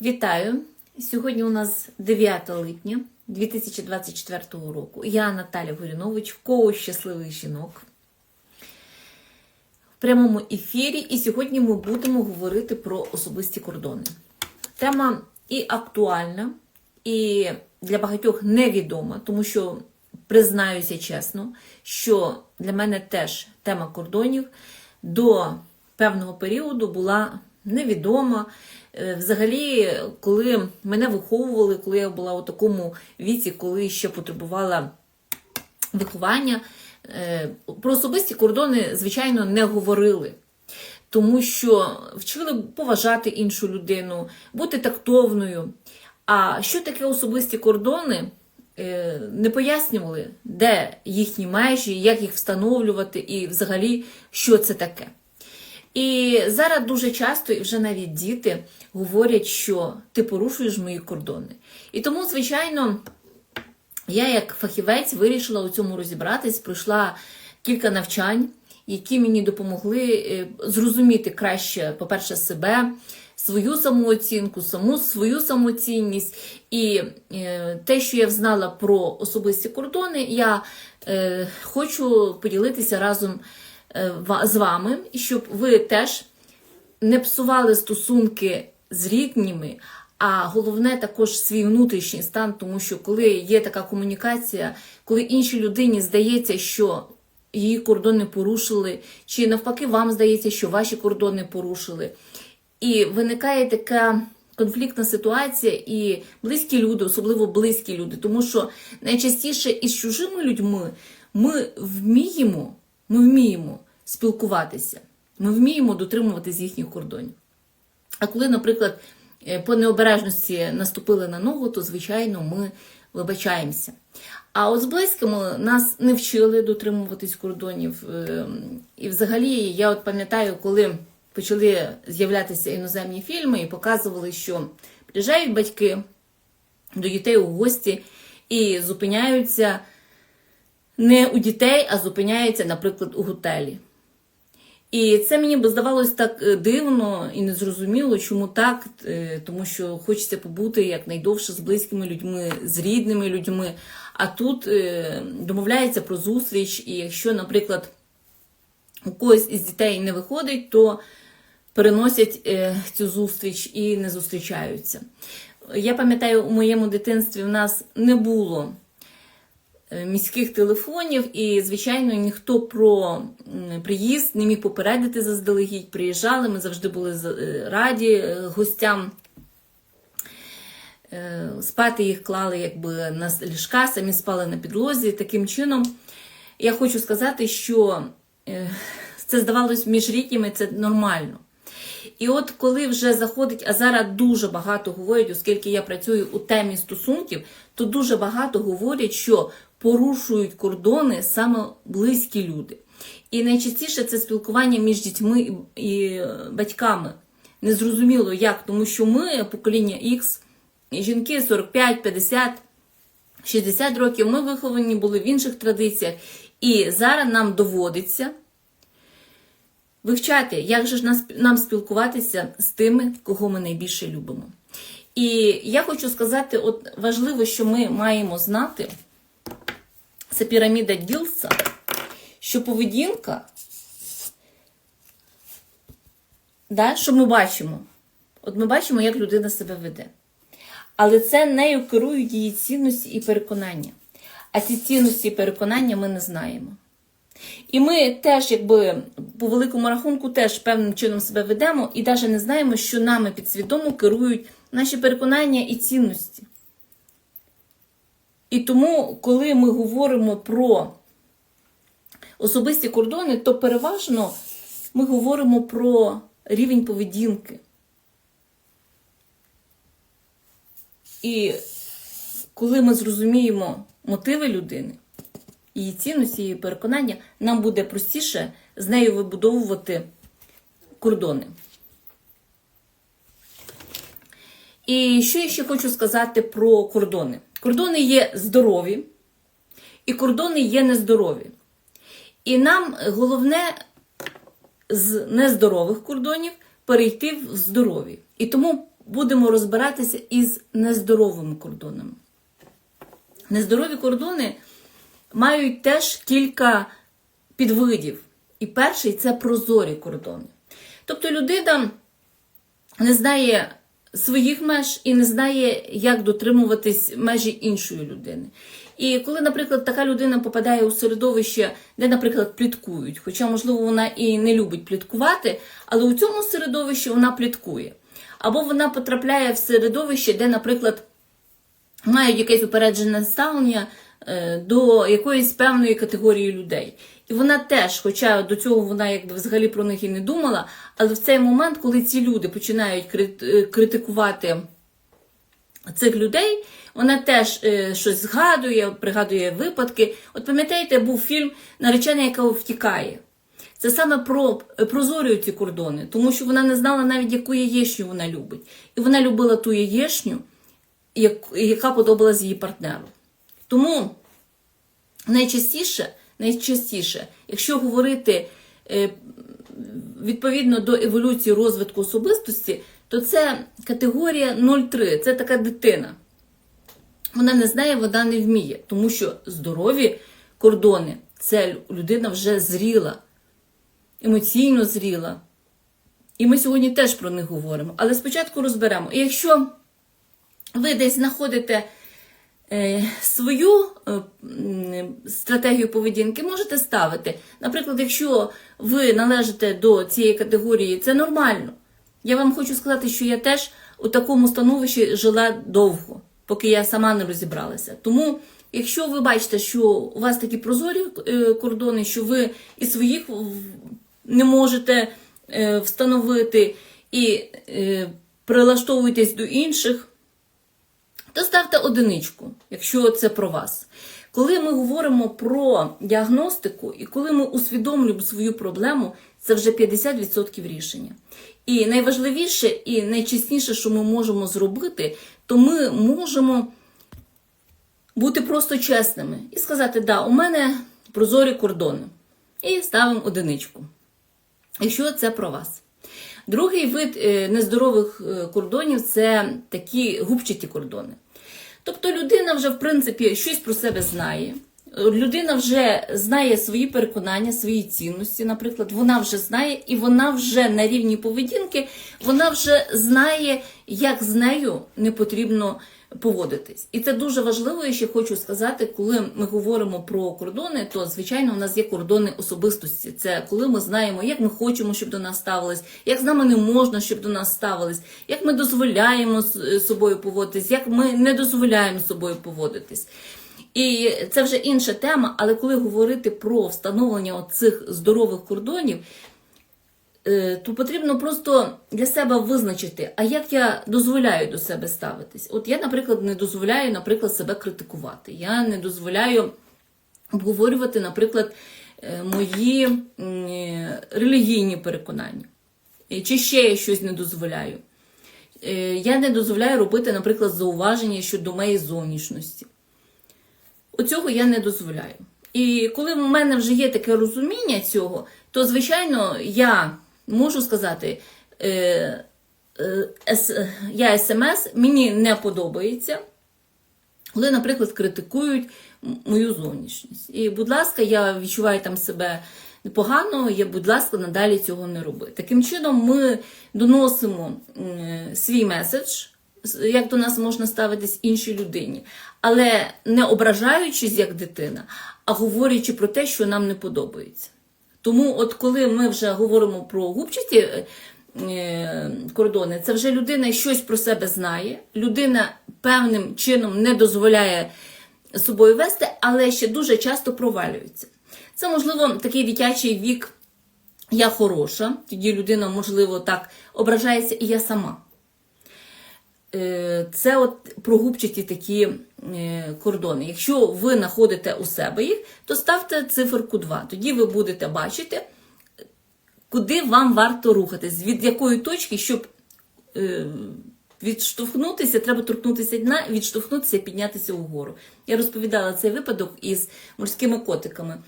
Вітаю! Сьогодні у нас 9 липня 2024 року. Я Наталя Горінович, коуч щасливих жінок в прямому ефірі. І сьогодні ми будемо говорити про особисті кордони. Тема і актуальна, і для багатьох невідома, тому що признаюся чесно, що для мене теж тема кордонів до певного періоду була невідома. Е, Взагалі, коли мене виховували, коли я була у такому віці, коли ще потребувала виховання, е, про особисті кордони, звичайно, не говорили. Тому що вчили поважати іншу людину, бути тактовною. А що таке особисті кордони? Е, Не пояснювали, де їхні межі, як їх встановлювати і взагалі, що це таке. І зараз дуже часто, і вже навіть діти говорять, що ти порушуєш мої кордони. І тому, звичайно, я як фахівець вирішила у цьому розібратись, пройшла кілька навчань, які мені допомогли е, зрозуміти краще, по-перше, себе, свою самооцінку, саму свою самоцінність. І е, те, що я взнала про особисті кордони, я е, хочу поділитися разом з вами, щоб ви теж не псували стосунки з рідніми, а головне також свій внутрішній стан, тому що коли є така комунікація, коли іншій людині здається, що її кордони порушили, чи навпаки, вам здається, що ваші кордони порушили. І виникає така конфліктна ситуація, і близькі люди, особливо близькі люди, тому що найчастіше із чужими людьми ми вміємо, ми вміємо спілкуватися, ми вміємо дотримуватись їхніх кордонів. А коли, наприклад, е, по необережності наступили на ногу, то, звичайно, ми вибачаємося. А от з близькими нас не вчили дотримуватись кордонів. Ем, І взагалі, я от пам'ятаю, коли почали з'являтися іноземні фільми і показували, що приїжджають батьки до дітей у гості і зупиняються не у дітей, а зупиняються, наприклад, у готелі. І це мені би здавалось так е, дивно і незрозуміло, чому так, Е, тому що хочеться побути якнайдовше з близькими людьми, з рідними людьми. А тут е, домовляється про зустріч, і якщо, наприклад, у когось із дітей не виходить, то переносять цю зустріч і не зустрічаються. Я пам'ятаю, у моєму дитинстві в нас не було міських телефонів, і, звичайно, ніхто про приїзд не міг попередити заздалегідь. Приїжджали, ми завжди були е, раді е, гостям. Е, Спати їх клали якби на ліжка, самі спали на підлозі. Таким чином, я хочу сказати, що е, це здавалось між рідніми, це нормально. І от коли вже заходить, а зараз дуже багато говорять, оскільки я працюю у темі стосунків, то дуже багато говорять, що порушують кордони саме близькі люди. І найчастіше це спілкування між дітьми і е, батьками. Незрозуміло як, тому що ми, покоління X, жінки 45, 50, 60 років, ми виховані були в інших традиціях. І зараз нам доводиться вивчати, як же ж нам спілкуватися з тими, кого ми найбільше любимо. І я хочу сказати, от важливо, що ми маємо знати, це піраміда Гілса, що поведінка, да, що ми бачимо? От ми бачимо, як людина себе веде. Але це нею керують її цінності і переконання. А ці цінності і переконання ми не знаємо. І ми теж, якби по великому рахунку, теж певним чином себе ведемо і навіть не знаємо, що нами підсвідомо керують наші переконання і цінності. І тому, коли ми говоримо про особисті кордони, то переважно ми говоримо про рівень поведінки. І коли ми зрозуміємо мотиви людини, її цінності, її переконання, нам буде простіше з нею вибудовувати кордони. І що я ще хочу сказати про кордони? Кордони є здорові, і кордони є нездорові. І нам головне з нездорових кордонів перейти в здорові. І тому будемо розбиратися із нездоровими кордонами. Нездорові кордони мають теж кілька підвидів. І перший це прозорі кордони. Тобто людина не знає своїх меж і не знає, як дотримуватись межі іншої людини. І коли, наприклад, така людина попадає у середовище, де, наприклад, пліткують, хоча, можливо, вона і не любить пліткувати, але у цьому середовищі вона пліткує. Або вона потрапляє в середовище, де, наприклад, мають якесь упереджене ставлення е, до якоїсь певної категорії людей. І вона теж, хоча до цього вона якби взагалі про них і не думала, але в цей момент, коли ці люди починають е, критикувати цих людей, вона теж е, щось згадує, пригадує випадки. От пам'ятаєте, був фільм Наречена, яка втікає. Це саме про прозорюють ці кордони, тому що вона не знала навіть, яку яєчню вона любить. І вона любила ту яєчню, як- яка подобалась її партнеру. Тому найчастіше, найчастіше, якщо говорити е, відповідно до еволюції розвитку особистості, то це категорія 0,3, це така дитина. Вона не знає, вона не вміє, тому що здорові кордони це людина вже зріла, емоційно зріла. І ми сьогодні теж про них говоримо. Але спочатку розберемо. І якщо ви десь знаходите свою е, стратегію поведінки, можете ставити. Наприклад, якщо ви належите до цієї категорії, це нормально. Я вам хочу сказати, що я теж у такому становищі жила довго, поки я сама не розібралася. Тому, якщо ви бачите, що у вас такі прозорі е, кордони, що ви і своїх не можете е, встановити і е, прилаштовуєтесь до інших, то ставте одиничку, якщо це про вас. Коли ми говоримо про діагностику і коли ми усвідомлюємо свою проблему, це вже 50% рішення. І найважливіше і найчесніше, що ми можемо зробити, то ми можемо бути просто чесними і сказати, да, у мене прозорі кордони. І ставимо одиничку. Якщо це про вас. Другий вид е, нездорових е, кордонів це такі губчаті кордони. Тобто людина вже, в принципі, щось про себе знає. Людина вже знає свої переконання, свої цінності, наприклад, вона вже знає, і вона вже на рівні поведінки, вона вже знає, як з нею не потрібно поводитись. І це дуже важливо, я ще хочу сказати, коли ми говоримо про кордони, то звичайно у нас є кордони особистості. Це коли ми знаємо, як ми хочемо, щоб до нас ставились, як з нами не можна, щоб до нас ставились, як ми дозволяємо з собою поводитись, як ми не дозволяємо з собою поводитись. І це вже інша тема, але коли говорити про встановлення цих здорових кордонів, е, то потрібно просто для себе визначити, а як я дозволяю до себе ставитись. От я, наприклад, не дозволяю, наприклад, себе критикувати. Я не дозволяю обговорювати, наприклад, е, мої е, релігійні переконання. Е, Чи ще я щось не дозволяю. Е, Я не дозволяю робити, наприклад, зауваження щодо моєї зовнішності. Оцього я не дозволяю. І коли в мене вже є таке розуміння цього, то, звичайно, я можу сказати, е, е, я смс, мені не подобається, коли, наприклад, критикують мою зовнішність. І, будь ласка, я відчуваю там себе непогано, я, будь ласка, надалі цього не роби. Таким чином, ми доносимо м, свій меседж, як до нас можна ставитись іншій людині, але не ображаючись як дитина, а говорячи про те, що нам не подобається. Тому, от коли ми вже говоримо про губчаті е, кордони, це вже людина щось про себе знає, людина певним чином не дозволяє собою вести, але ще дуже часто провалюється. Це, можливо, такий дитячий вік. Я хороша, тоді людина, можливо, так ображається, і я сама. Е, Це от прогубчаті такі е, кордони. Якщо ви знаходите у себе їх, то ставте циферку 2. Тоді ви будете бачити, куди вам варто рухатись, від якої точки, щоб е, відштовхнутися, треба торкнутися дна, відштовхнутися і піднятися вгору. Я розповідала цей випадок із морськими котиками.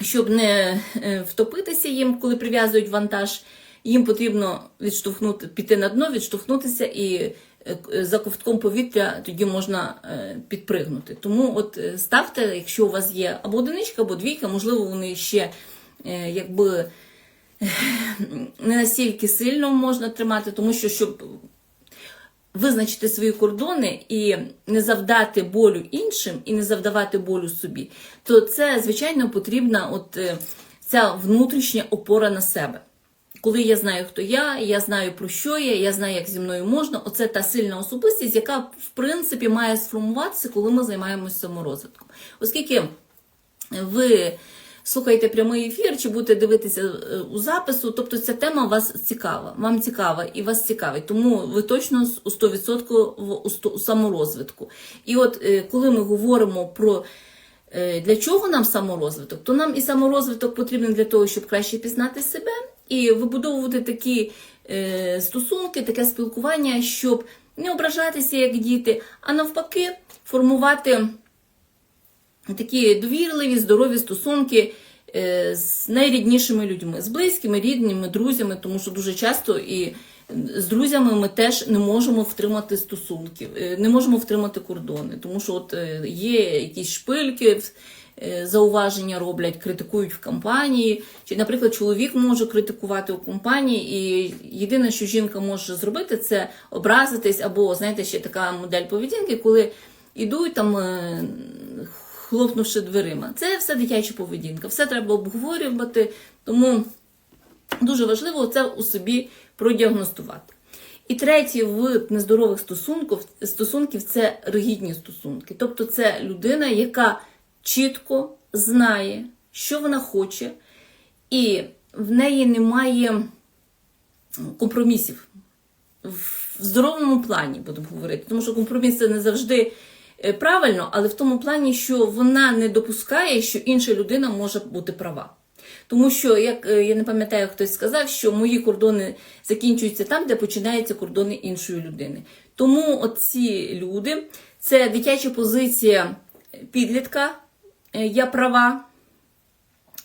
Щоб не е, втопитися їм, коли прив'язують вантаж, їм потрібно відштовхнути, піти на дно, відштовхнутися і е, за ковтком повітря тоді можна е, підпригнути. Тому от е, ставте, якщо у вас є або одиничка, або двійка, можливо, вони ще е, якби не настільки сильно можна тримати, тому що щоб визначити свої кордони і не завдати болю іншим, і не завдавати болю собі, то це, звичайно, потрібна от е, ця внутрішня опора на себе. Коли я знаю, хто я, я знаю про що я, я знаю, як зі мною можна. Оце та сильна особистість, яка в принципі має сформуватися, коли ми займаємося саморозвитком. Оскільки ви слухаєте прямий ефір чи будете дивитися е, у запису, тобто ця тема вас цікава, вам цікава і вас цікавить, тому ви точно у 100% в саморозвитку. І от е, коли ми говоримо про е, для чого нам саморозвиток, то нам і саморозвиток потрібен для того, щоб краще пізнати себе і вибудовувати такі е, стосунки, таке спілкування, щоб не ображатися як діти, а навпаки формувати такі довірливі, здорові стосунки е, з найріднішими людьми, з близькими, рідними, друзями, тому що дуже часто і з друзями ми теж не можемо втримати стосунків, е, не можемо втримати кордони, тому що от е, є якісь шпильки. Е, Зауваження роблять, критикують в компанії. Чи, наприклад, чоловік може критикувати у компанії, і єдине, що жінка може зробити, це образитись, або знаєте, ще така модель поведінки, коли ідуть там е, хлопнувши дверима. Це все дитяча поведінка, все треба обговорювати, тому дуже важливо це у собі продіагностувати. І третій вид нездорових стосунків, стосунків це ригідні стосунки. Тобто це людина, яка чітко знає, що вона хоче, і в неї немає компромісів в здоровому плані, будемо говорити. Тому що компроміс це не завжди е, правильно, але в тому плані, що вона не допускає, що інша людина може бути права. Тому що, як е, я не пам'ятаю, хтось сказав, що мої кордони закінчуються там, де починаються кордони іншої людини. Тому оці люди це дитяча позиція підлітка, я права,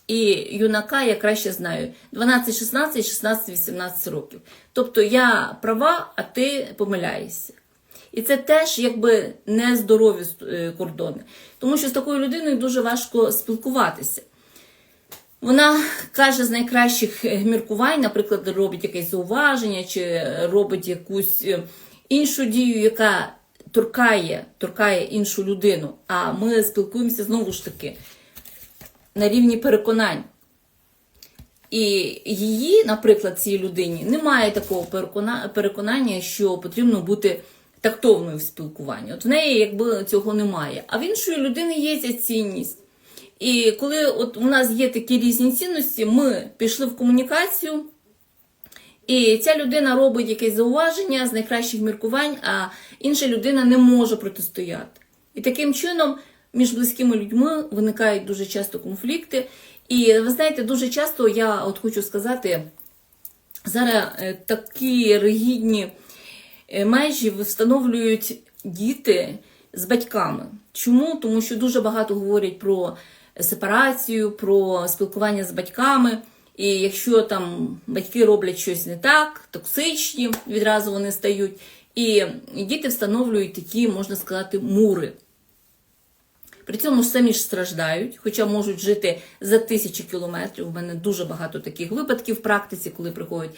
і юнака я краще знаю 12, 16, 16, 18 років. Тобто я права, а ти помиляєшся. І це теж якби нездорові е, кордони. Тому що з такою людиною дуже важко спілкуватися. Вона каже з найкращих е, міркувань, наприклад, робить якесь зауваження чи робить якусь е, іншу дію, яка торкає, торкає іншу людину. А ми спілкуємося знову ж таки на рівні переконань. І її, наприклад, цій людині немає такого переконання, що потрібно бути тактовною в спілкуванні. От в неї якби цього немає. А в іншої людини є ця цінність. І коли от у нас є такі різні цінності, ми пішли в комунікацію, і ця людина робить якесь зауваження з найкращих міркувань, а інша людина не може протистояти. І таким чином між близькими людьми виникають дуже часто конфлікти. І ви знаєте, дуже часто я от хочу сказати, зараз е, такі ригідні е, межі встановлюють діти з батьками. Чому? Тому що дуже багато говорять про сепарацію, про спілкування з батьками. І якщо там батьки роблять щось не так, токсичні, відразу вони стають. І діти встановлюють такі, можна сказати, мури. При цьому ж самі ж страждають, хоча можуть жити за тисячі кілометрів. У мене дуже багато таких випадків в практиці, коли приходять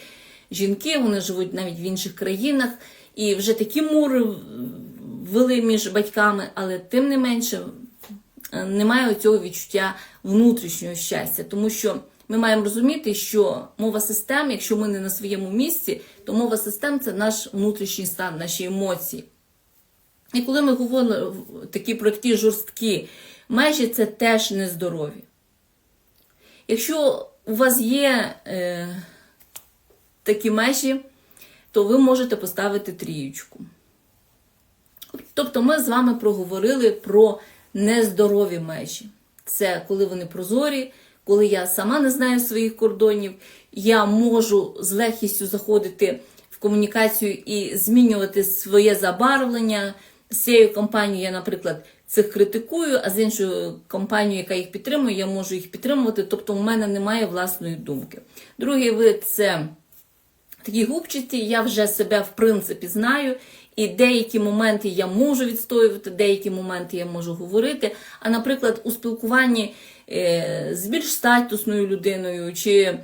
жінки, вони живуть навіть в інших країнах, і вже такі мури ввели між батьками, але тим не менше е, немає цього відчуття внутрішнього щастя, тому що ми маємо розуміти, що мова систем, якщо ми не на своєму місці, то мова систем це наш внутрішній стан, наші емоції. І коли ми говоримо такі про такі жорсткі межі, це теж нездорові. Якщо у вас є е, такі межі, то ви можете поставити трієчку. Тобто ми з вами проговорили про нездорові межі. Це коли вони прозорі, коли я сама не знаю своїх кордонів, я можу з легкістю заходити в комунікацію і змінювати своє забарвлення. З цією компанією я, наприклад, цих критикую, а з іншою компанією, яка їх підтримує, я можу їх підтримувати. Тобто, у мене немає власної думки. Другий вид це такі губчасті, я вже себе в принципі знаю, і деякі моменти я можу відстоювати, деякі моменти я можу говорити. А, наприклад, у спілкуванні з більш статусною людиною чи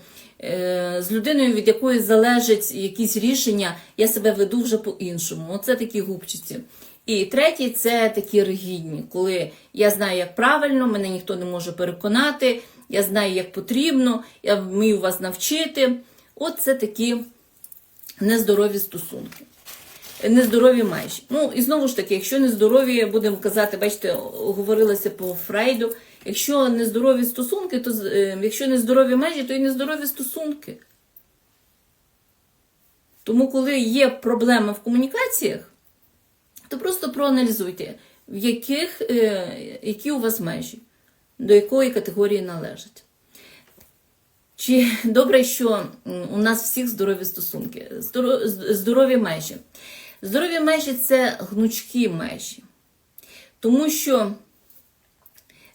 е, з людиною, від якої залежать якісь рішення, я себе веду вже по-іншому. Оце такі губчасті. І третій це такі ригідні, коли я знаю, як правильно, мене ніхто не може переконати, я знаю, як потрібно, я вмію вас навчити. От це такі нездорові стосунки. Нездорові межі. Ну, і знову ж таки, якщо нездорові, будемо казати, бачите, говорилося по Фрейду, якщо нездорові стосунки, то е, якщо нездорові межі, то і нездорові стосунки. Тому, коли є проблема в комунікаціях, то просто проаналізуйте, в яких, е, які у вас межі, до якої категорії належать. Чи добре, що у нас всіх здорові стосунки, здорові межі. Здорові межі це гнучкі межі. Тому що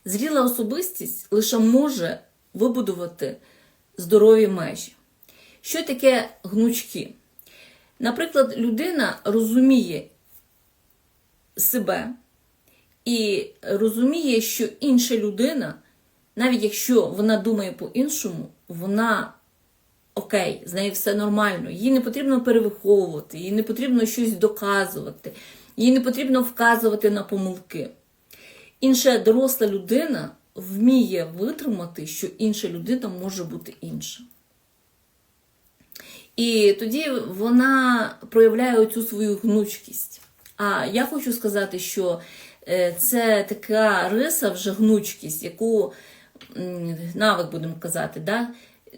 зріла особистість лише може вибудувати здорові межі. Що таке гнучкі? Наприклад, людина розуміє себе і розуміє, що інша людина, навіть якщо вона думає по-іншому, вона окей, з нею все нормально. Їй не потрібно перевиховувати, їй не потрібно щось доказувати, їй не потрібно вказувати на помилки. Інша доросла людина вміє витримати, що інша людина може бути інша. І тоді вона проявляє оцю свою гнучкість. А я хочу сказати, що е, це така риса вже гнучкість, яку навик будемо казати. Да?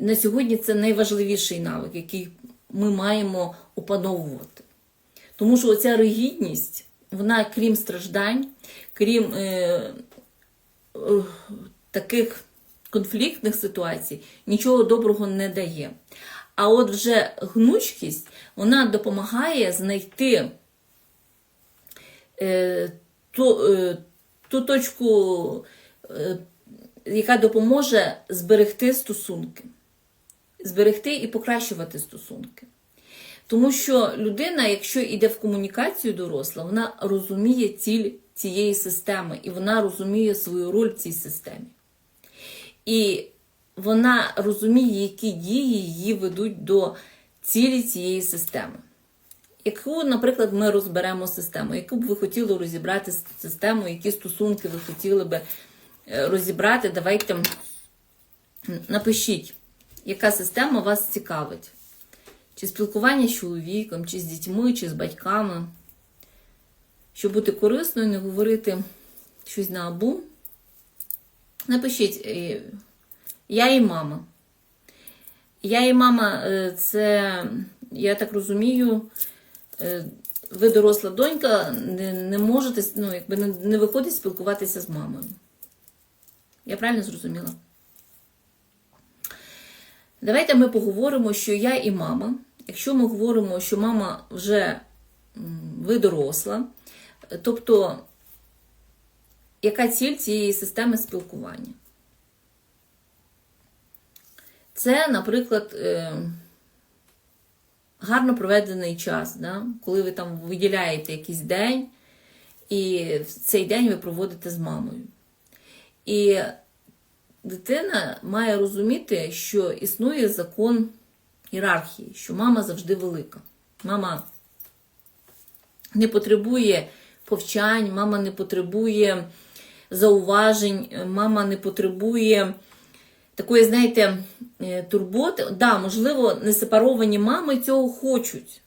На сьогодні це найважливіший навик, який ми маємо опановувати. Тому що оця ригідність, вона, крім страждань, крім е, е, таких конфліктних ситуацій, нічого доброго не дає. А от вже гнучкість, вона допомагає знайти е, ту, е, ту точку, е, яка допоможе зберегти стосунки, зберегти і покращувати стосунки. Тому що людина, якщо йде в комунікацію доросла, вона розуміє ціль цієї системи і вона розуміє свою роль в цій системі. І вона розуміє, які дії її ведуть до цілі цієї системи. Яку, наприклад, ми розберемо систему, яку б ви хотіли розібрати систему, які стосунки ви хотіли би е, розібрати, давайте напишіть, яка система вас цікавить. Чи спілкування з чоловіком, чи з дітьми, чи з батьками. Щоб бути корисною, не говорити щось на абу. Напишіть, е, я і мама. Я і мама, е, це, я так розумію, е, ви доросла донька, не, не можете, ну, якби не, не виходить спілкуватися з мамою. Я правильно зрозуміла? Давайте ми поговоримо, що я і мама. Якщо ми говоримо, що мама вже ви доросла, тобто, яка ціль цієї системи спілкування? Це, наприклад, е, гарно проведений час, да? коли ви там виділяєте якийсь день, і в цей день ви проводите з мамою. І дитина має розуміти, що існує закон ієрархії, що мама завжди велика. Мама не потребує повчань, мама не потребує зауважень, мама не потребує такої, знаєте, е, турботи. Да, можливо, несепаровані мами цього хочуть.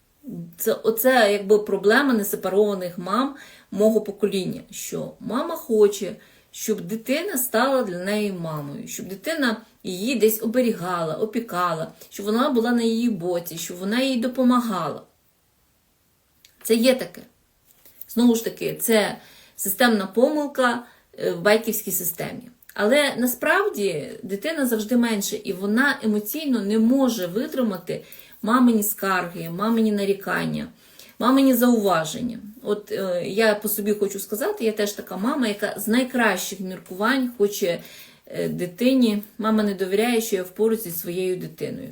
Це оце якби проблема несепарованих мам мого покоління. Що мама хоче, щоб дитина стала для неї мамою, щоб дитина її десь оберігала, опікала, щоб вона була на її боці, щоб вона їй допомагала. Це є таке. Знову ж таки, це системна помилка е, в батьківській системі. Але насправді дитина завжди менше, і вона емоційно не може витримати мамині скарги, мамині нарікання, мамині зауваження. От е, я по собі хочу сказати, я теж така мама, яка з найкращих міркувань хоче е, дитині. Мама не довіряє, що я впоруюсь зі своєю дитиною.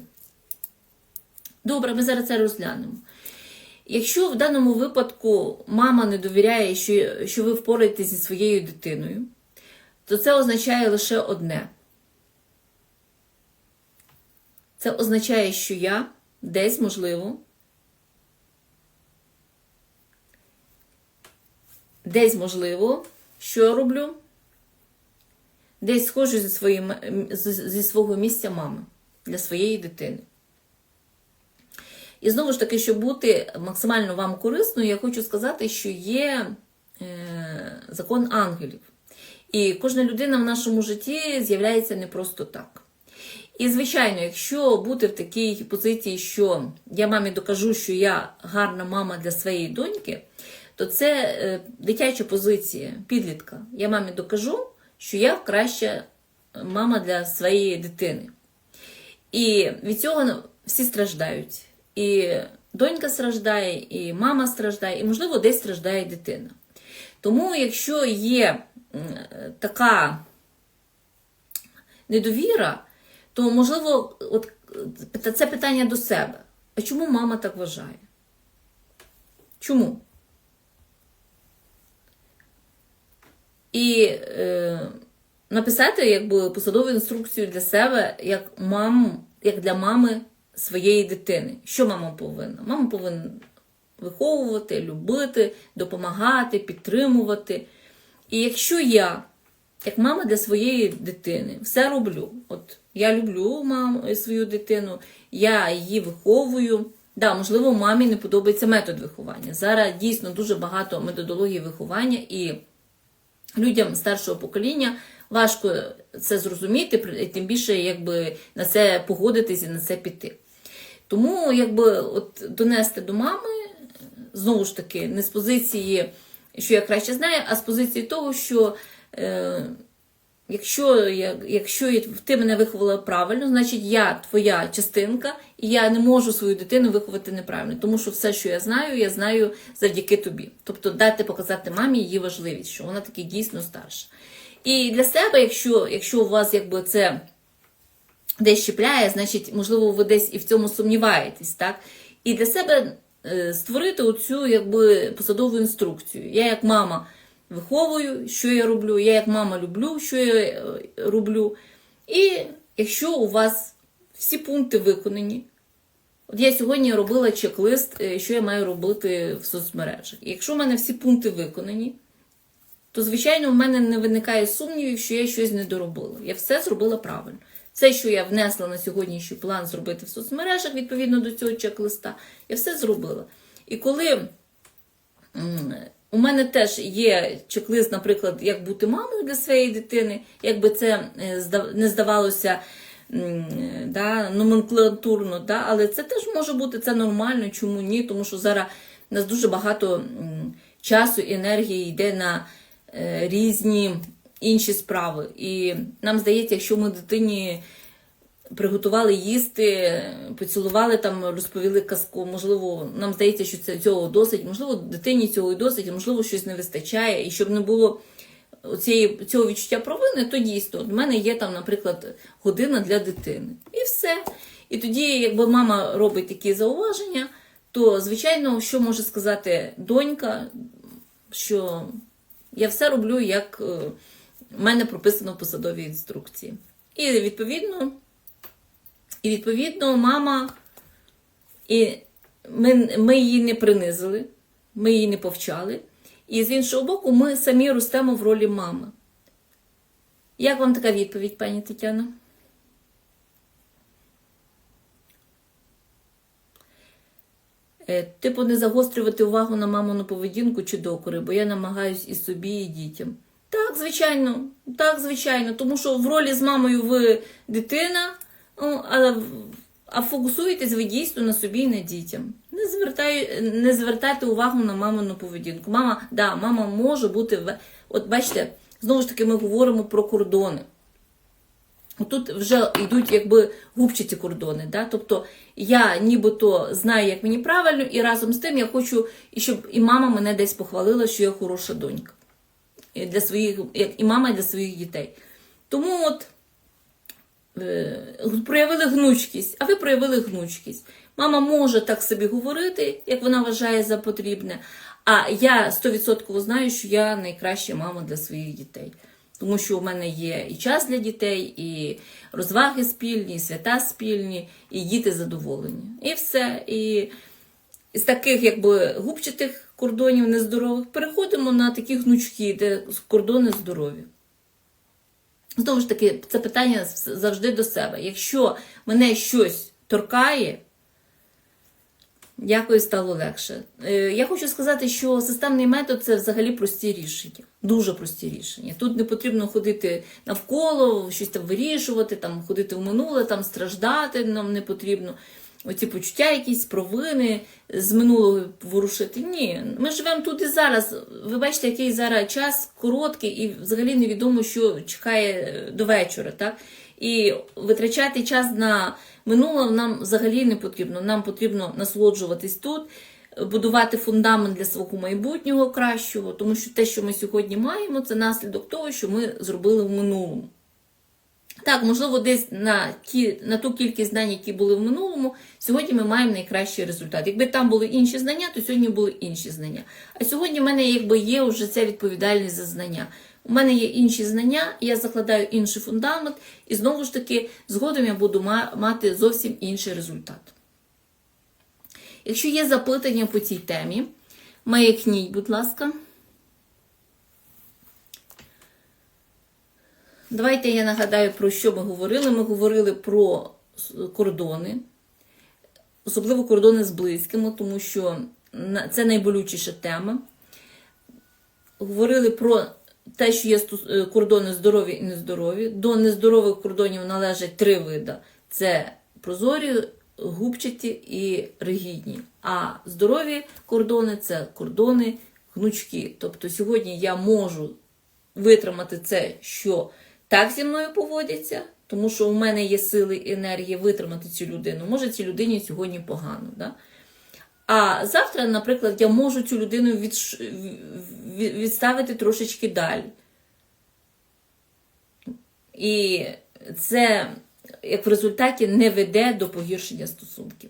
Добре, ми зараз це розглянемо. Якщо в даному випадку мама не довіряє, що, що ви впораєтесь зі своєю дитиною, то це означає лише одне. Це означає, що я десь, можливо, десь, можливо, що я роблю? Десь схожу зі, своїм, зі свого місця мами для своєї дитини. І знову ж таки, щоб бути максимально вам корисною, я хочу сказати, що є е, закон ангелів. І кожна людина в нашому житті з'являється не просто так. І, звичайно, якщо бути в такій позиції, що я мамі докажу, що я гарна мама для своєї доньки, то це е, дитяча позиція, підлітка. Я мамі докажу, що я краща мама для своєї дитини. І від цього всі страждають. І донька страждає, і мама страждає, і, можливо, десь страждає дитина. Тому, якщо є така недовіра, то, можливо, от, е, це питання до себе. А чому мама так вважає? Чому? І е, написати якби, посадову інструкцію для себе, як, мам, як для мами своєї дитини. Що мама повинна? Мама повинна виховувати, любити, допомагати, підтримувати. І якщо я, як мама для своєї дитини, все роблю. От я люблю маму, свою дитину, я її виховую. Да, можливо, мамі не подобається метод виховання. Зараз дійсно дуже багато методологій виховання, і людям старшого покоління важко це зрозуміти, тим більше якби на це погодитись і на це піти. Тому, якби от донести до мами, знову ж таки, не з позиції, що я краще знаю, а з позиції того, що е, якщо, я, якщо ти мене виховала правильно, значить я твоя частинка, і я не можу свою дитину виховати неправильно. Тому що все, що я знаю, я знаю завдяки тобі. Тобто дати показати мамі її важливість, що вона таки дійсно старша. І для себе, якщо, якщо у вас якби це десь щепляє, значить, можливо, ви десь і в цьому сумніваєтесь, так? І для себе е, створити оцю якби посадову інструкцію. Я як мама виховую, що я роблю, я як мама люблю, що я е, роблю. І якщо у вас всі пункти виконані, От я сьогодні робила чек-лист, е, що я маю робити в соцмережах. І якщо в мене всі пункти виконані, то, звичайно, в мене не виникає сумнівів, що я щось не доробила. Я все зробила правильно. Все, що я внесла на сьогоднішній план зробити в соцмережах відповідно до цього чек-листа, я все зробила. І коли у мене теж є чек-лист, наприклад, як бути мамою для своєї дитини, якби це е, не здавалося да, номенклатурно, да, але це теж може бути це нормально, чому ні? Тому що зараз у нас дуже багато часу і енергії йде на е, різні інші справи. І нам здається, якщо ми дитині приготували їсти, поцілували там, розповіли казку. Можливо, нам здається, що це цього досить. Можливо, дитині цього і досить, можливо, щось не вистачає. І щоб не було цієї, цього відчуття провини, то дійсно, в мене є там, наприклад, година для дитини. І все. І тоді, якби мама робить такі зауваження, то, звичайно, що може сказати донька, що я все роблю, як е, в мене прописано в посадовій інструкції. І відповідно, і відповідно, мама, і ми, ми її не принизили, ми її не повчали. І з іншого боку, ми самі ростемо в ролі мами. Як вам така відповідь, пані Тетяна? Е, Типу, не загострювати увагу на мамину поведінку чи докори, бо я намагаюсь і собі, і дітям. Звичайно, так, звичайно, тому що в ролі з мамою ви дитина, ну, але а фокусуєтесь ви дійсно на собі і на дітям. Не, звертай, не звертайте увагу на мамину поведінку. Мама, да, мама може бути. От бачите, знову ж таки, ми говоримо про кордони. Тут вже йдуть якби губчаті кордони. Да? Тобто я нібито знаю, як мені правильно, і разом з тим я хочу, щоб і мама мене десь похвалила, що я хороша донька. Для своїх, як і мама для своїх дітей. Тому от е, проявили гнучкість, а ви проявили гнучкість. Мама може так собі говорити, як вона вважає за потрібне. А я 100% знаю, що я найкраща мама для своїх дітей. Тому що у мене є і час для дітей, і розваги спільні, і свята спільні, і діти задоволені. І все. І з таких якби губчатих кордонів нездорових переходимо на такі гнучкі, де кордони здорові. Знову ж таки, це питання завжди до себе. Якщо мене щось торкає, якось стало легше. Е, Я хочу сказати, що системний метод це взагалі прості рішення. Дуже прості рішення. Тут не потрібно ходити навколо, щось там вирішувати, там ходити в минуле, там страждати нам не потрібно. Оці почуття, якісь провини з минулого ворушити. Ні, ми живемо тут і зараз. Ви бачите, який зараз час короткий, і взагалі невідомо, що чекає до вечора. Так? І витрачати час на минуле нам взагалі не потрібно. Нам потрібно насолоджуватись тут, будувати фундамент для свого майбутнього кращого, тому що те, що ми сьогодні маємо, це наслідок того, що ми зробили в минулому. Так, можливо, десь на ті, на ту кількість знань, які були в минулому, сьогодні ми маємо найкращий результат. Якби там були інші знання, то сьогодні були інші знання. А сьогодні в мене якби є вже ця відповідальність за знання. У мене є інші знання, я закладаю інший фундамент, і знову ж таки, згодом я буду мати зовсім інший результат. Якщо є запитання по цій темі, маякніть, будь ласка. Давайте я нагадаю, про що ми говорили. Ми говорили про кордони, особливо кордони з близькими, тому що це найболючіша тема. Говорили про те, що є кордони здорові і нездорові. До нездорових кордонів належать три види: це прозорі, губчаті і ригідні. А здорові кордони це кордони гнучкі. Тобто сьогодні я можу витримати це, що так зі мною поводяться, тому що у мене є сили і енергія витримати цю людину. Може, цій людині сьогодні погано. Да? А завтра, наприклад, я можу цю людину від... відставити трошечки далі. І це, як в результаті, не веде до погіршення стосунків.